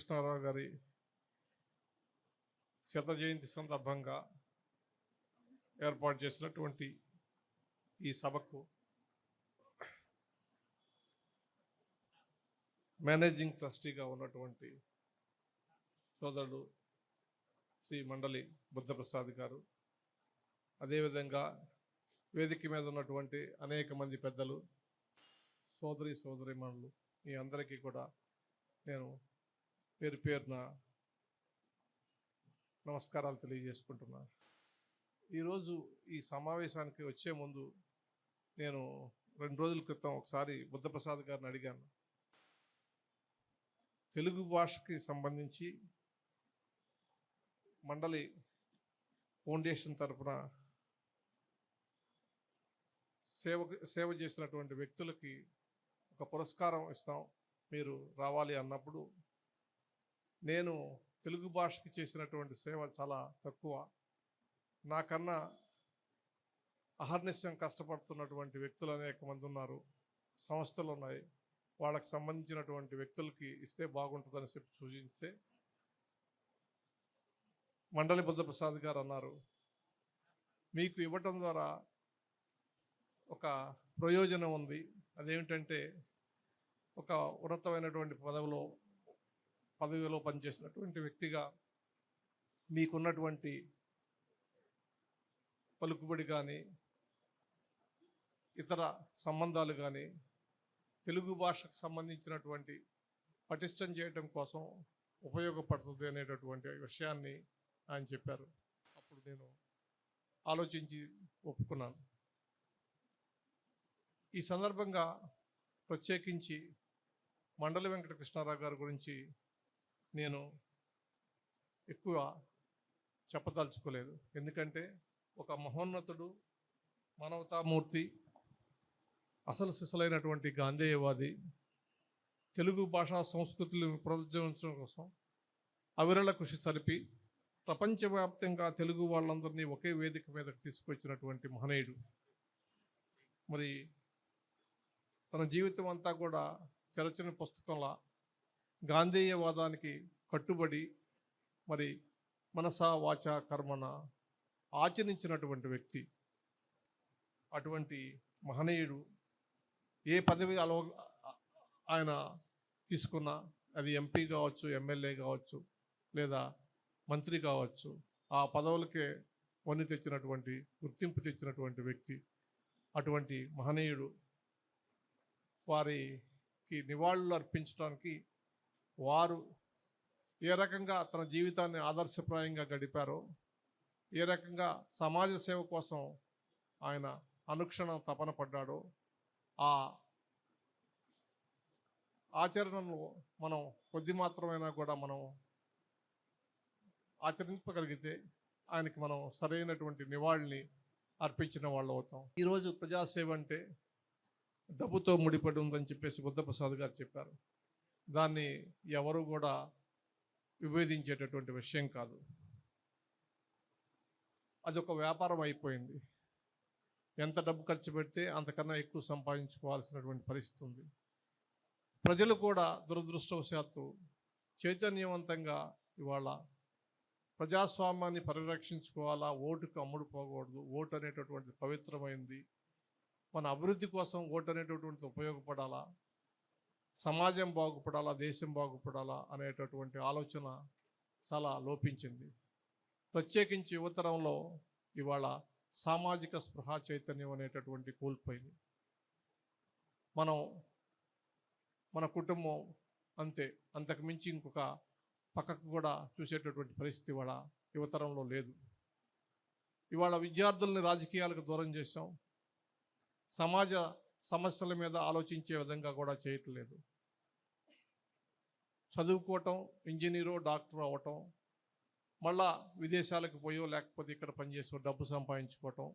కృష్ణారావు గారి శత జయంతి సందర్భంగా ఏర్పాటు చేసినటువంటి ఈ సభకు మేనేజింగ్ ట్రస్టీగా ఉన్నటువంటి సోదరుడు శ్రీ మండలి బుద్ధప్రసాద్ గారు అదేవిధంగా వేదిక మీద ఉన్నటువంటి అనేక మంది పెద్దలు సోదరి సోదరిమణులు మీ అందరికీ కూడా నేను పేరు పేరున నమస్కారాలు తెలియజేసుకుంటున్నాను ఈరోజు ఈ సమావేశానికి వచ్చే ముందు నేను రెండు రోజుల క్రితం ఒకసారి బుద్ధప్రసాద్ గారిని అడిగాను. తెలుగు భాషకి సంబంధించి మండలి ఫౌండేషన్ తరపున సేవ సేవ చేసినటువంటి వ్యక్తులకి ఒక పురస్కారం ఇస్తాం. మీరు రావాలి అన్నప్పుడు నేను తెలుగు భాషకి చేసినటువంటి సేవ చాలా తక్కువ. నాకన్నా అహర్నిశ్యం కష్టపడుతున్నటువంటి వ్యక్తులు అనేక మంది ఉన్నారు. సంస్థలు ఉన్నాయి. వాళ్ళకి సంబంధించినటువంటి వ్యక్తులకి ఇస్తే బాగుంటుందని చెప్పి సూచిస్తే మండలి బుద్ధప్రసాద్ గారు అన్నారు. మీకు ఇవ్వటం ద్వారా ఒక ప్రయోజనం ఉంది. అదేమిటంటే ఒక ఉన్నతమైనటువంటి పదవిలో పదవిలో పనిచేసినటువంటి వ్యక్తిగా మీకున్నటువంటి పలుకుబడి కానీ ఇతర సంబంధాలు కానీ తెలుగు భాషకు సంబంధించినటువంటి పటిష్టం చేయటం కోసం ఉపయోగపడుతుంది అనేటటువంటి విషయాన్ని ఆయన చెప్పారు. అప్పుడు నేను ఆలోచించి ఒప్పుకున్నాను. ఈ సందర్భంగా ప్రత్యేకించి మండలి వెంకట కృష్ణారావు గారి గురించి నేను ఎక్కువ చెప్పదలుచుకోలేదు. ఎందుకంటే ఒక మహోన్నతుడు మానవతామూర్తి అసలు సిసలైనటువంటి గాంధేయవాది తెలుగు భాషా సంస్కృతులను ప్రోత్సహించడం కోసం అవిరళ కృషి జరిపి ప్రపంచవ్యాప్తంగా తెలుగు వాళ్ళందరినీ ఒకే వేదిక మీదకి తీసుకొచ్చినటువంటి మహనీయుడు. మరి తన జీవితం అంతా కూడా తెరచిన పుస్తకంలా గాంధేయవాదానికి కట్టుబడి మరి మనసా వాచ కర్మన ఆచరించినటువంటి వ్యక్తి. అటువంటి మహనీయుడు ఏ పదవి అలవ ఆయన తీసుకున్నా అది ఎంపీ కావచ్చు ఎమ్మెల్యే కావచ్చు లేదా మంత్రి కావచ్చు ఆ పదవులకే వన్ని తెచ్చినటువంటి గుర్తింపు తెచ్చినటువంటి వ్యక్తి. అటువంటి మహనీయుడు వారికి నివాళులు అర్పించడానికి వారు ఏ రకంగా తన జీవితాన్ని ఆదర్శప్రాయంగా గడిపారో ఏ రకంగా సమాజ సేవ కోసం ఆయన అనుక్షణం తపన పడ్డాడో ఆ ఆచరణను మనం కొద్ది మాత్రమైనా కూడా మనం ఆచరింపగలిగితే ఆయనకి మనం సరైనటువంటి నివాళిని అర్పించిన వాళ్ళు అవుతాం. ఈరోజు ప్రజాసేవ అంటే డబ్బుతో ముడిపడి ఉందని చెప్పేసి బుద్ధప్రసాద్ గారు చెప్పారు. దాన్ని ఎవరు కూడా విభేదించేటటువంటి విషయం కాదు. అది ఒక వ్యాపారం అయిపోయింది. ఎంత డబ్బు ఖర్చు పెడితే అంతకన్నా ఎక్కువ సంపాదించుకోవాల్సినటువంటి పరిస్థితి ఉంది. ప్రజలు కూడా దురదృష్టవశాత్తు చైతన్యవంతంగా ఇవాళ ప్రజాస్వామ్యాన్ని పరిరక్షించుకోవాలా ఓటుకు అమ్ముడు పోకూడదు ఓటు అనేటటువంటిది పవిత్రమైంది మన అభివృద్ధి కోసం ఓటు అనేటటువంటిది ఉపయోగపడాలా సమాజం బాగుపడాలా దేశం బాగుపడాలా అనేటటువంటి ఆలోచన చాలా లోపించింది. ప్రత్యేకించి యువతరంలో ఇవాళ సామాజిక స్పృహ చైతన్యం అనేటటువంటి కోల్పోయింది. మనం మన కుటుంబం అంతే అంతకు మించి ఇంకొక పక్కకు కూడా చూసేటటువంటి పరిస్థితి ఇవాళ యువతరంలో లేదు. ఇవాళ విద్యార్థుల్ని రాజకీయాలకు దూరం చేశాం. సమాజ సమస్యల మీద ఆలోచించే విధంగా కూడా చేయట్లేదు. చదువుకోవటం ఇంజనీరో డాక్టర్ అవ్వటం మళ్ళా విదేశాలకు పోయో లేకపోతే ఇక్కడ పనిచేసో డబ్బు సంపాదించుకోవటం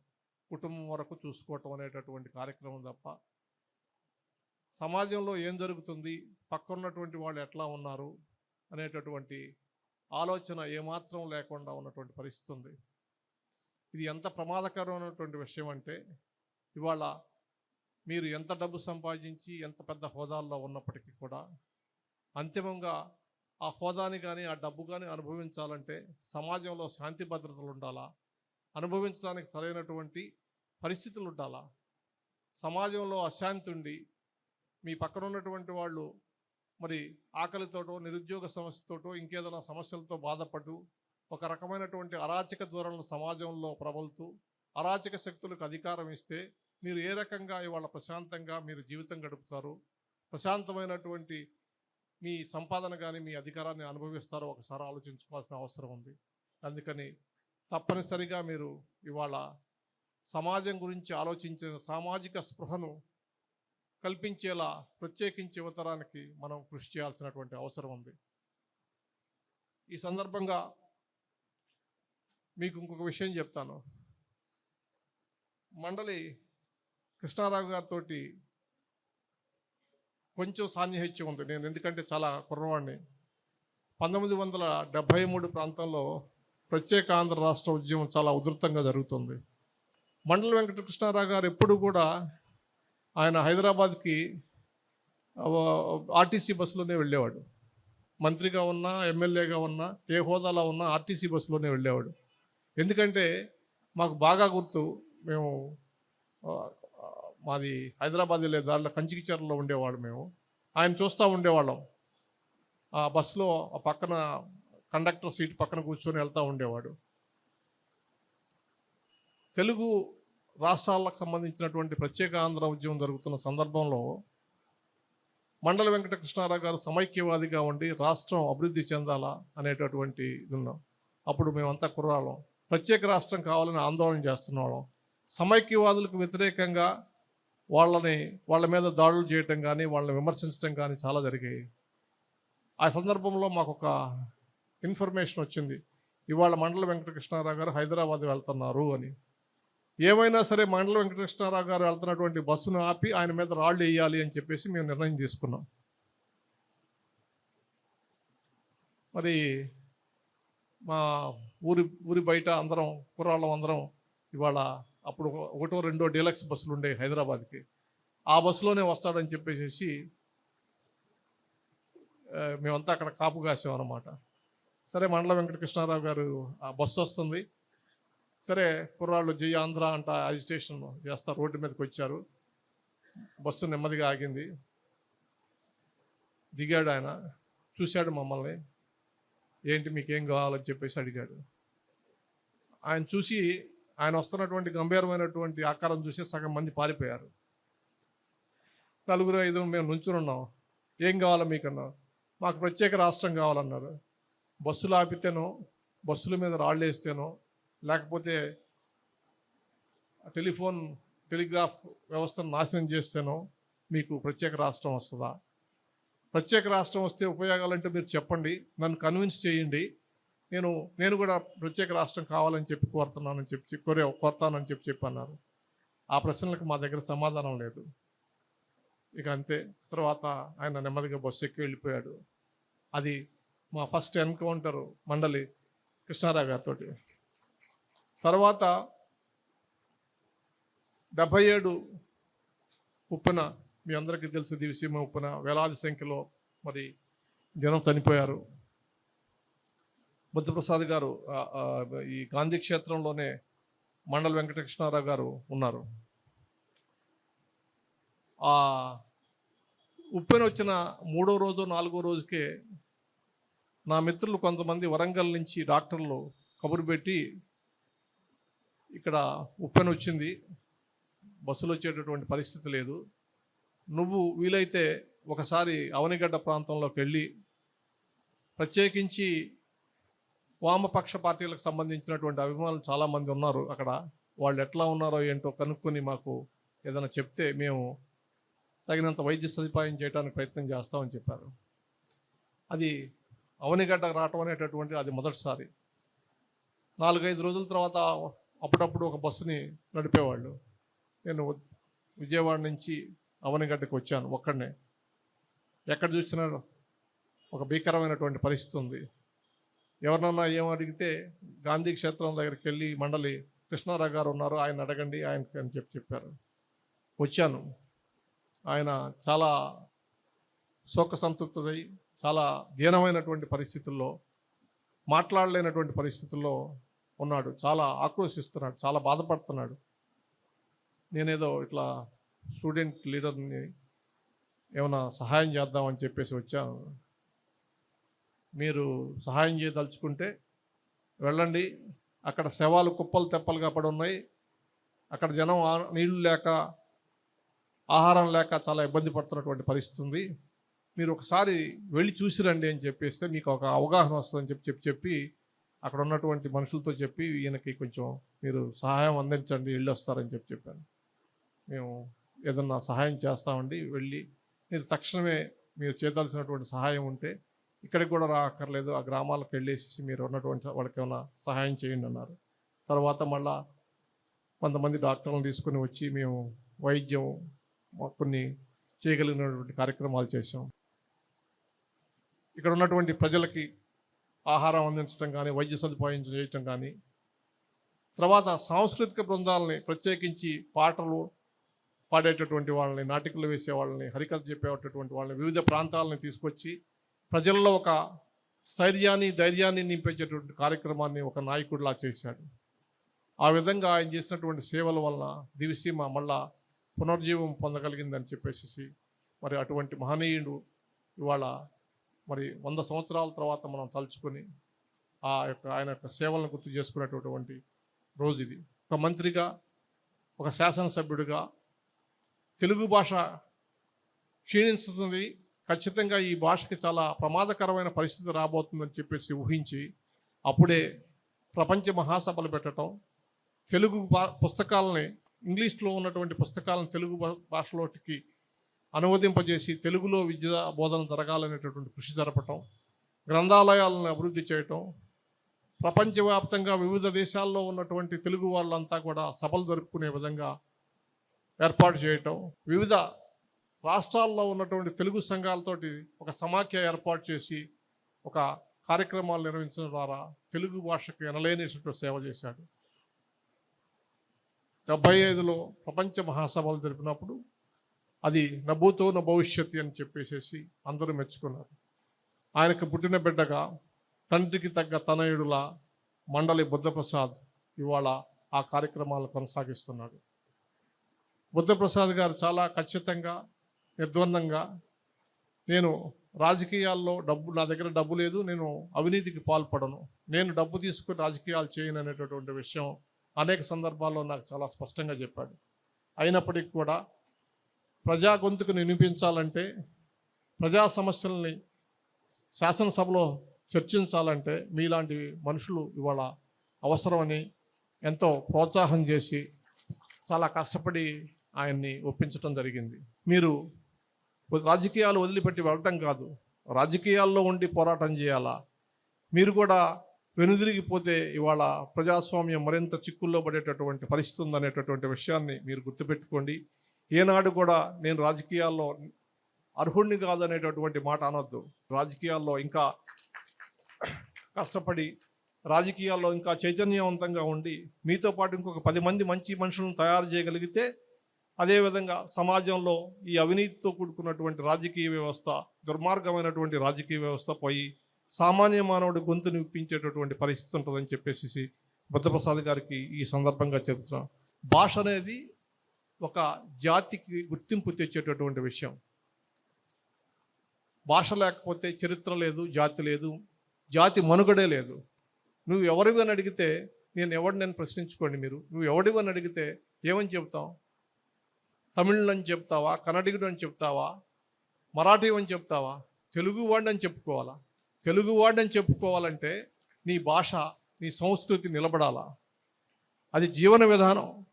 కుటుంబం వరకు చూసుకోవటం అనేటటువంటి కార్యక్రమం తప్ప సమాజంలో ఏం జరుగుతుంది పక్కన్నటువంటి వాళ్ళు ఎట్లా ఉన్నారు అనేటటువంటి ఆలోచన ఏమాత్రం లేకుండా ఉన్నటువంటి పరిస్థితి ఉంది. ఇది ఎంత ప్రమాదకరమైనటువంటి విషయం అంటే ఇవాళ మీరు ఎంత డబ్బు సంపాదించి ఎంత పెద్ద హోదాల్లో ఉన్నప్పటికీ కూడా అంతిమంగా ఆ హోదాని కానీ ఆ డబ్బు కానీ అనుభవించాలంటే సమాజంలో శాంతి భద్రతలు ఉండాలా అనుభవించడానికి సరైనటువంటి పరిస్థితులు ఉండాలా సమాజంలో అశాంతి ఉండి మీ పక్కన ఉన్నటువంటి వాళ్ళు మరి ఆకలితోటో నిరుద్యోగ సమస్యతోటో ఇంకేదైనా సమస్యలతో బాధపడు ఒక రకమైనటువంటి అరాచక ధోరణులు సమాజంలో ప్రబలుతూ అరాచక శక్తులకు అధికారం ఇస్తే మీరు ఏ రకంగా ఇవాళ ప్రశాంతంగా మీరు జీవితం గడుపుతారు? ప్రశాంతమైనటువంటి మీ సంపాదన కానీ మీ అధికారాన్ని అనుభవిస్తారో ఒకసారి ఆలోచించుకోవాల్సిన అవసరం ఉంది. అందుకని తప్పనిసరిగా మీరు ఇవాళ సమాజం గురించి ఆలోచించిన సామాజిక స్పృహను కల్పించేలా ప్రత్యేకించి యువతరానికి మనం కృషి చేయాల్సినటువంటి అవసరం ఉంది. ఈ సందర్భంగా మీకు ఇంకొక విషయం చెప్తాను. మండలి కృష్ణారావు గారితో కొంచెం సాన్నిహిత్యం ఉంది. నేను ఎందుకంటే చాలా కుర్రవాడిని పంతొమ్మిది వందల డెబ్భై మూడు ప్రాంతంలో ప్రత్యేక ఆంధ్ర రాష్ట్ర ఉద్యమం చాలా ఉధృతంగా జరుగుతుంది. మండల వెంకటకృష్ణారావు గారు ఎప్పుడు కూడా ఆయన హైదరాబాద్కి ఆర్టీసీ బస్సులోనే వెళ్ళేవాడు. మంత్రిగా ఉన్నా ఎమ్మెల్యేగా ఉన్నా ఏ హోదాలో ఉన్నా ఆర్టీసీ బస్సులోనే వెళ్ళేవాడు. ఎందుకంటే మాకు బాగా గుర్తు మేము మాది హైదరాబాద్ వెళ్ళే దారిలో కంచికిచర్లో ఉండేవాడు మేము. ఆయన చూస్తూ ఉండేవాళ్ళం. ఆ బస్సులో ఆ పక్కన కండక్టర్ సీట్ పక్కన కూర్చొని వెళ్తూ ఉండేవాడు. తెలుగు రాష్ట్రాలకు సంబంధించినటువంటి ప్రత్యేక ఆంధ్ర ఉద్యమం జరుగుతున్న సందర్భంలో మండల వెంకటకృష్ణారావు గారు సమైక్యవాదిగా ఉండి రాష్ట్రం అభివృద్ధి చెందాలా అనేటటువంటి ఇది ఉన్నాం అప్పుడు మేమంతా కుర్రాళ్ళం. ప్రత్యేక రాష్ట్రం కావాలని ఆందోళన చేస్తున్న వాళ్ళం సమైక్యవాదులకు వ్యతిరేకంగా వాళ్ళని వాళ్ళ మీద దాడులు చేయటం కానీ వాళ్ళని విమర్శించడం కానీ చాలా జరిగాయి. ఆ సందర్భంలో మాకు ఒక ఇన్ఫర్మేషన్ వచ్చింది. ఇవాళ మండల వెంకటకృష్ణారావు గారు హైదరాబాద్ వెళ్తున్నారు అని. ఏమైనా సరే మండల వెంకటకృష్ణారావు గారు వెళ్తున్నటువంటి బస్సును ఆపి ఆయన మీద రాళ్ళు వేయాలి అని చెప్పేసి మేము నిర్ణయం తీసుకున్నాం. మరి మా ఊరి ఊరి బయట అందరం కుర్రాళ్ళం అందరం ఇవాళ అప్పుడు ఒకటో రెండో డీలక్స్ బస్సులు ఉండే హైదరాబాద్కి. ఆ బస్సులోనే వస్తాడని చెప్పేసి మేమంతా అక్కడ కాపు కాసాం అనమాట సరే మండల వెంకటకృష్ణారావు గారు ఆ బస్సు వస్తుంది. సరే కుర్రాళ్ళు జై ఆంధ్ర అంట అజిటేషన్ చేస్తా రోడ్డు మీదకి వచ్చారు. బస్సు నెమ్మదిగా ఆగింది. దిగాడు ఆయన. చూశాడు మమ్మల్ని. ఏంటి మీకేం కావాలని చెప్పేసి అడిగాడు. ఆయన చూసి ఆయన వస్తున్నటువంటి గంభీరమైనటువంటి ఆకారం చూసి సగం మంది పారిపోయారు. నలుగురు ఐదు మేము నుంచునున్నాం ఏం కావాలో మీకన్నా. మాకు ప్రత్యేక రాష్ట్రం కావాలన్నారు. బస్సులు ఆపితేనో బస్సుల మీద రాళ్ళు వేస్తేనో లేకపోతే టెలిఫోన్ టెలిగ్రాఫ్ వ్యవస్థను నాశనం చేస్తేనో మీకు ప్రత్యేక రాష్ట్రం వస్తుందా? ప్రత్యేక రాష్ట్రం వస్తే ఉపయోగాలంటే మీరు చెప్పండి. నన్ను కన్విన్స్ చేయండి. నేను నేను కూడా ప్రత్యేక రాష్ట్రం కావాలని చెప్పి కోరుతున్నానని చెప్పి కోరే కోరుతానని చెప్పి చెప్పి అన్నారు ఆ ప్రశ్నలకు మా దగ్గర సమాధానం లేదు. ఇక అంతే. తర్వాత ఆయన నెమ్మదిగా బస్సు ఎక్కి వెళ్ళిపోయాడు. అది మా ఫస్ట్ ఎన్కౌంటర్ మండలి కృష్ణారావు గారితో తర్వాత డెబ్భై ఏడు ఉప్పున మీ అందరికీ తెలుసు దివిసీమ ఉప్పున వేలాది సంఖ్యలో మరి జనం చనిపోయారు. బుద్ధప్రసాద్ గారు ఈ గాంధీ క్షేత్రంలోనే మండల వెంకటకృష్ణారావు గారు ఉన్నారు. ఆ ఉప్పెన వచ్చిన మూడో రోజు నాలుగో రోజుకే నా మిత్రులు కొంతమంది వరంగల్ నుంచి డాక్టర్లు కబురు పెట్టి ఇక్కడ ఉప్పెన వచ్చింది. బస్సులు వచ్చేటటువంటి పరిస్థితి లేదు. నువ్వు వీలైతే ఒకసారి అవనిగడ్డ ప్రాంతంలోకి వెళ్ళి ప్రత్యేకించి వామపక్ష పార్టీలకు సంబంధించినటువంటి అభిమానులు చాలామంది ఉన్నారు అక్కడ. వాళ్ళు ఎట్లా ఉన్నారో ఏంటో కనుక్కొని మాకు ఏదైనా చెప్తే మేము తగినంత వైద్య సదుపాయం చేయడానికి ప్రయత్నం చేస్తామని చెప్పారు. అది అవనిగడ్డ రావటం అనేటటువంటి అది మొదటిసారి. నాలుగైదు రోజుల తర్వాత అప్పుడప్పుడు ఒక బస్సుని నడిపేవాళ్ళు. నేను విజయవాడ నుంచి అవనిగడ్డకు వచ్చాను ఒక్కడనే. ఎక్కడ చూసినా ఒక భీకరమైనటువంటి పరిస్థితి ఉంది. ఎవరినన్నా ఏం అడిగితే గాంధీ క్షేత్రం దగ్గరికి వెళ్ళి మండలి కృష్ణారావు గారు ఉన్నారు ఆయన అడగండి ఆయనకి అని చెప్పి చెప్పారు. వచ్చాను. ఆయన చాలా శోక సంతృప్తుడై చాలా దీనమైనటువంటి పరిస్థితుల్లో మాట్లాడలేనటువంటి పరిస్థితుల్లో ఉన్నాడు. చాలా ఆక్రోశిస్తున్నాడు చాలా బాధపడుతున్నాడు. నేనేదో ఇట్లా స్టూడెంట్ లీడర్ని ఏమైనా సహాయం చేద్దామని చెప్పేసి వచ్చాను. మీరు సహాయం చేయదలుచుకుంటే వెళ్ళండి. అక్కడ శవాలు కుప్పలు తెప్పలుగా పడి ఉన్నాయి. అక్కడ జనం నీళ్ళు లేక ఆహారం లేక చాలా ఇబ్బంది పడుతున్నటువంటి పరిస్థితి ఉంది. మీరు ఒకసారి వెళ్ళి చూసిరండి అని చెప్పేస్తే మీకు ఒక అవగాహన వస్తుందని చెప్పి చెప్పి చెప్పి అక్కడ ఉన్నటువంటి మనుషులతో చెప్పి ఈయనకి కొంచెం మీరు సహాయం అందించండి వెళ్ళి వస్తారని చెప్పి చెప్పాను. మేము ఏదన్నా సహాయం చేస్తామండి వెళ్ళి మీరు తక్షణమే మీరు చేయదలసినటువంటి సహాయం ఉంటే ఇక్కడికి కూడా రాక్కర్లేదు ఆ గ్రామాలకు వెళ్ళేసి మీరు ఉన్నటువంటి వాళ్ళకి ఏమైనా సహాయం చేయండి అన్నారు. తర్వాత మళ్ళా కొంతమంది డాక్టర్లను తీసుకుని వచ్చి మేము వైద్యం కొన్ని చేయగలిగినటువంటి కార్యక్రమాలు చేసాం ఇక్కడ ఉన్నటువంటి ప్రజలకి ఆహారం అందించడం కానీ వైద్య సదుపాయం చేయటం కానీ తర్వాత సాంస్కృతిక బృందాలని ప్రత్యేకించి పాటలు పాడేటటువంటి వాళ్ళని నాటికలు వేసే వాళ్ళని హరికథ చెప్పేటటువంటి వాళ్ళని వివిధ ప్రాంతాలని తీసుకొచ్చి ప్రజల్లో ఒక స్థైర్యాన్ని ధైర్యాన్ని నింపించేటువంటి కార్యక్రమాన్ని ఒక నాయకుడిలా చేశాడు. ఆ విధంగా ఆయన చేసినటువంటి సేవల వలన దివిసీమ మళ్ళా పునర్జీవం పొందగలిగిందని చెప్పేసి మరి అటువంటి మహనీయుడు ఇవాళ మరి వంద సంవత్సరాల తర్వాత మనం తలుచుకొని ఆ యొక్క ఆయన యొక్క సేవలను గుర్తు చేసుకునేటటువంటి రోజు ఇది. ఒక మంత్రిగా ఒక శాసనసభ్యుడిగా తెలుగు భాష క్షీణిస్తుంది ఖచ్చితంగా ఈ భాషకి చాలా ప్రమాదకరమైన పరిస్థితి రాబోతుందని చెప్పేసి ఊహించి అప్పుడే ప్రపంచ మహాసభలు పెట్టడం తెలుగు భా పుస్తకాలని ఇంగ్లీష్లో ఉన్నటువంటి పుస్తకాలను తెలుగు భా- భాషలోకి అనువదింపజేసి తెలుగులో విద్య బోధన జరగాలనేటటువంటి కృషి జరపటం గ్రంథాలయాలను అభివృద్ధి చేయటం ప్రపంచవ్యాప్తంగా వివిధ దేశాల్లో ఉన్నటువంటి తెలుగు వాళ్ళంతా కూడా సభలు జరుపుకునే విధంగా ఏర్పాటు చేయటం వివిధ రాష్ట్రాల్లో ఉన్నటువంటి తెలుగు సంఘాలతోటి ఒక సమాఖ్య ఏర్పాటు చేసి ఒక కార్యక్రమాలు నిర్వహించడం ద్వారా తెలుగు భాషకు ఎనలేనిటువంటి సేవ చేశాడు. డెబ్బై ఐదులో ప్రపంచ మహాసభలు జరిపినప్పుడు అది నభూతో నా భవిష్యత్తు అని చెప్పేసేసి అందరూ మెచ్చుకున్నారు. ఆయనకు పుట్టిన బిడ్డగా తండ్రికి తగ్గ తనయుడుల మండలి బుద్ధప్రసాద్ ఇవాళ ఆ కార్యక్రమాలు కొనసాగిస్తున్నాడు. బుద్ధప్రసాద్ గారు చాలా ఖచ్చితంగా నిర్ద్వందంగా. నేను రాజకీయాల్లో డబ్బు నా దగ్గర డబ్బు లేదు నేను అవినీతికి పాల్పడను. నేను డబ్బు తీసుకుని రాజకీయాలు చేయను అనేటటువంటి విషయం అనేక సందర్భాల్లో నాకు చాలా స్పష్టంగా చెప్పాడు. అయినప్పటికీ కూడా ప్రజా గొంతుకుని వినిపించాలంటే ప్రజా సమస్యల్ని శాసనసభలో చర్చించాలంటే మీలాంటి మనుషులు ఇవాళ అవసరమని ఎంతో ప్రోత్సాహం చేసి చాలా కష్టపడి ఆయన్ని ఒప్పించడం జరిగింది. మీరు రాజకీయాలు వదిలిపెట్టి వెళ్ళటం కాదు. రాజకీయాల్లో ఉండి పోరాటం చేయాలా? మీరు కూడా వెనుదిరిగిపోతే ఇవాళ ప్రజాస్వామ్యం మరింత చిక్కుల్లో పడేటటువంటి పరిస్థితి ఉందనేటటువంటి విషయాన్ని మీరు గుర్తుపెట్టుకోండి. ఏనాడు కూడా నేను రాజకీయాల్లో అర్హుణ్ణి కాదనేటటువంటి మాట అనొద్దు. రాజకీయాల్లో ఇంకా కష్టపడి రాజకీయాల్లో ఇంకా చైతన్యవంతంగా ఉండి మీతో పాటు ఇంకొక పది మంది మంచి మనుషులను తయారు చేయగలిగితే అదేవిధంగా సమాజంలో ఈ అవినీతితో కూడుకున్నటువంటి రాజకీయ వ్యవస్థ దుర్మార్గమైనటువంటి రాజకీయ వ్యవస్థ పోయి సామాన్య మానవుడి గొంతుని ఇప్పించేటటువంటి పరిస్థితి ఉంటుందని చెప్పేసి బుద్ధప్రసాద్ గారికి ఈ సందర్భంగా చెబుతున్నాం. భాష అనేది ఒక జాతికి గుర్తింపు తెచ్చేటటువంటి విషయం. భాష లేకపోతే చరిత్ర లేదు జాతి లేదు జాతి మనుగడే లేదు. నువ్వు ఎవరివి అని అడిగితే నేను ఎవడిని నేను ప్రశ్నించుకోండి మీరు. నువ్వు ఎవడివని అడిగితే ఏమని చెబుతావు తమిళ్ అని చెప్తావా? కన్నడిగుడు అని చెప్తావా? మరాఠీ అని చెప్తావా? తెలుగు వాడని అని చెప్పుకోవాలా? తెలుగు వాడని అని చెప్పుకోవాలంటే నీ భాష నీ సంస్కృతి నిలబడాలా? అది జీవన విధానం.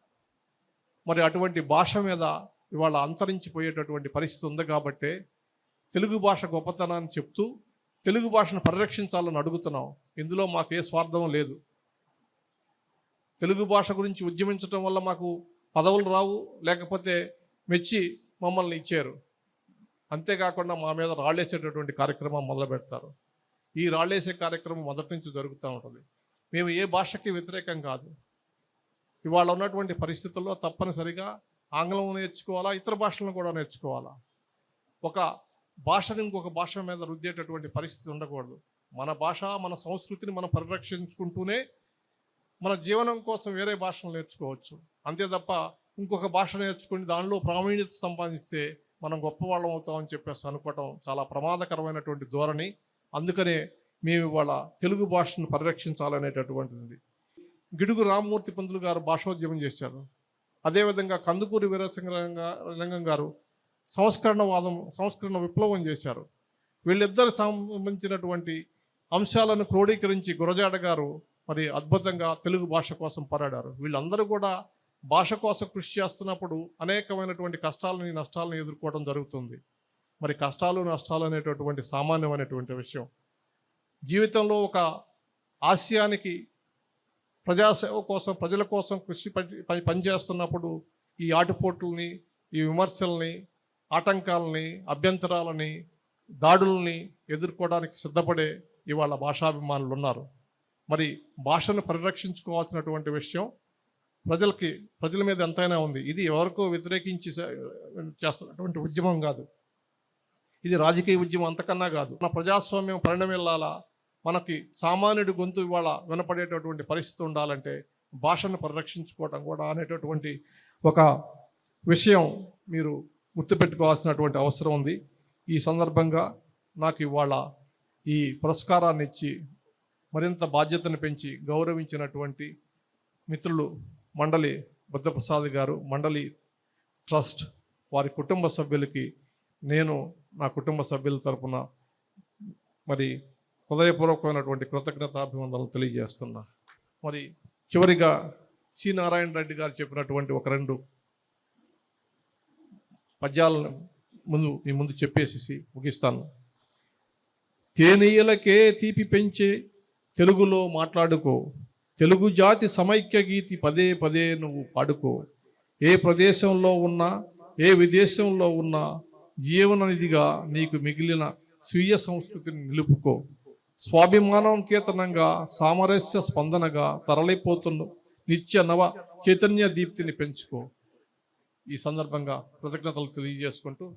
మరి అటువంటి భాష మీద ఇవాళ అంతరించిపోయేటటువంటి పరిస్థితి ఉంది కాబట్టే తెలుగు భాష గొప్పతనాన్ని చెప్తూ తెలుగు భాషను పరిరక్షించాలని అడుగుతున్నాం. ఇందులో మాకు ఏ స్వార్థం లేదు. తెలుగు భాష గురించి ఉద్యమించడం వల్ల మాకు పదవులు రావు లేకపోతే మెచ్చి మమ్మల్ని ఇచ్చారు. అంతేకాకుండా మా మీద రాళ్ళేసేటటువంటి కార్యక్రమం మొదలు పెడతారు. ఈ రాళ్ళేసే కార్యక్రమం మొదటి నుంచి జరుగుతూ ఉంటుంది. మేము ఏ భాషకి వ్యతిరేకం కాదు. ఇవాళ ఉన్నటువంటి పరిస్థితుల్లో తప్పనిసరిగా ఆంగ్లం నేర్చుకోవాలా ఇతర భాషలను కూడా నేర్చుకోవాలా? ఒక భాషను ఇంకొక భాష మీద రుద్దేటటువంటి పరిస్థితి ఉండకూడదు. మన భాష మన సంస్కృతిని మనం పరిరక్షించుకుంటూనే మన జీవనం కోసం వేరే భాషను నేర్చుకోవచ్చు. అంతే తప్ప ఇంకొక భాష నేర్చుకుని దానిలో ప్రావీణ్యత సంపాదిస్తే మనం గొప్పవాళ్ళం అవుతామని చెప్పేసి అనుకోవటం చాలా ప్రమాదకరమైనటువంటి ధోరణి. అందుకనే మేము ఇవాళ తెలుగు భాషను పరిరక్షించాలనేటటువంటిది. గిడుగు రామ్మూర్తి పంతులు గారు భాషోద్యమం చేశారు. అదేవిధంగా కందుకూరి వీరసింగలింగం గారు సంస్కరణవాదం సంస్కరణ విప్లవం చేశారు. వీళ్ళిద్దరు సంబంధించినటువంటి అంశాలను క్రోడీకరించి గురజాడ గారు మరి అద్భుతంగా తెలుగు భాష కోసం పోరాడారు. వీళ్ళందరూ కూడా భాష కోసం కృషి చేస్తున్నప్పుడు అనేకమైనటువంటి కష్టాలని నష్టాలను ఎదుర్కోవడం జరుగుతుంది. మరి కష్టాలు నష్టాలు అనేటటువంటి సామాన్యమైనటువంటి విషయం. జీవితంలో ఒక ఆశయానికి ప్రజాసేవ కోసం ప్రజల కోసం కృషి పని- పని- పనిచేస్తున్నప్పుడు ఈ ఆటుపోట్లని ఈ విమర్శల్ని ఆటంకాలని అభ్యంతరాలని దాడుల్ని ఎదుర్కోవడానికి సిద్ధపడే ఇవాళ భాషాభిమానులు ఉన్నారు మరి భాషను పరిరక్షించుకోవాల్సినటువంటి విషయం ప్రజలకి ప్రజల మీద ఎంతైనా ఉంది. ఇది ఎవరికో వ్యతిరేకించి చేస్తున్నటువంటి ఉద్యమం కాదు. ఇది రాజకీయ ఉద్యమం అంతకన్నా కాదు. మన ప్రజాస్వామ్యం పరిణమిల్లాలా? మనకి సామాన్యుడి గొంతు ఇవాళ వినపడేటటువంటి పరిస్థితి ఉండాలంటే భాషను పరిరక్షించుకోవడం కూడా అనేటటువంటి ఒక విషయం మీరు గుర్తుపెట్టుకోవాల్సినటువంటి అవసరం ఉంది. ఈ సందర్భంగా నాకు ఇవాళ ఈ పురస్కారాన్ని ఇచ్చి మరింత బాధ్యతను పెంచి గౌరవించినటువంటి మిత్రులు మండలి బుద్ధప్రసాద్ గారు మండలి ట్రస్ట్ వారి కుటుంబ సభ్యులకి నేను నా కుటుంబ సభ్యుల తరపున మరి హృదయపూర్వకమైనటువంటి కృతజ్ఞతాభివందనలు తెలియజేస్తున్నా. మరి చివరిగా సి నారాయణ రెడ్డి గారు చెప్పినటువంటి ఒక రెండు పద్యాలను ముందు మీ ముందు చెప్పేసి ముగిస్తాను. తేనీయలకే తీపి పెంచే తెలుగులో మాట్లాడుకో. తెలుగు జాతి సమైక్య గీతి పదే పదే నువ్వు పాడుకో. ఏ ప్రదేశంలో ఉన్నా ఏ విదేశంలో ఉన్నా జీవన నిధిగా నీకు మిగిలిన స్వీయ సంస్కృతిని నిలుపుకో. స్వాభిమానం కేతనంగా సామరస్య స్పందనగా తరలిపోతున్న నిత్య నవ చైతన్య దీప్తిని పెంచుకో. ఈ సందర్భంగా కృతజ్ఞతలు తెలియజేసుకుంటూ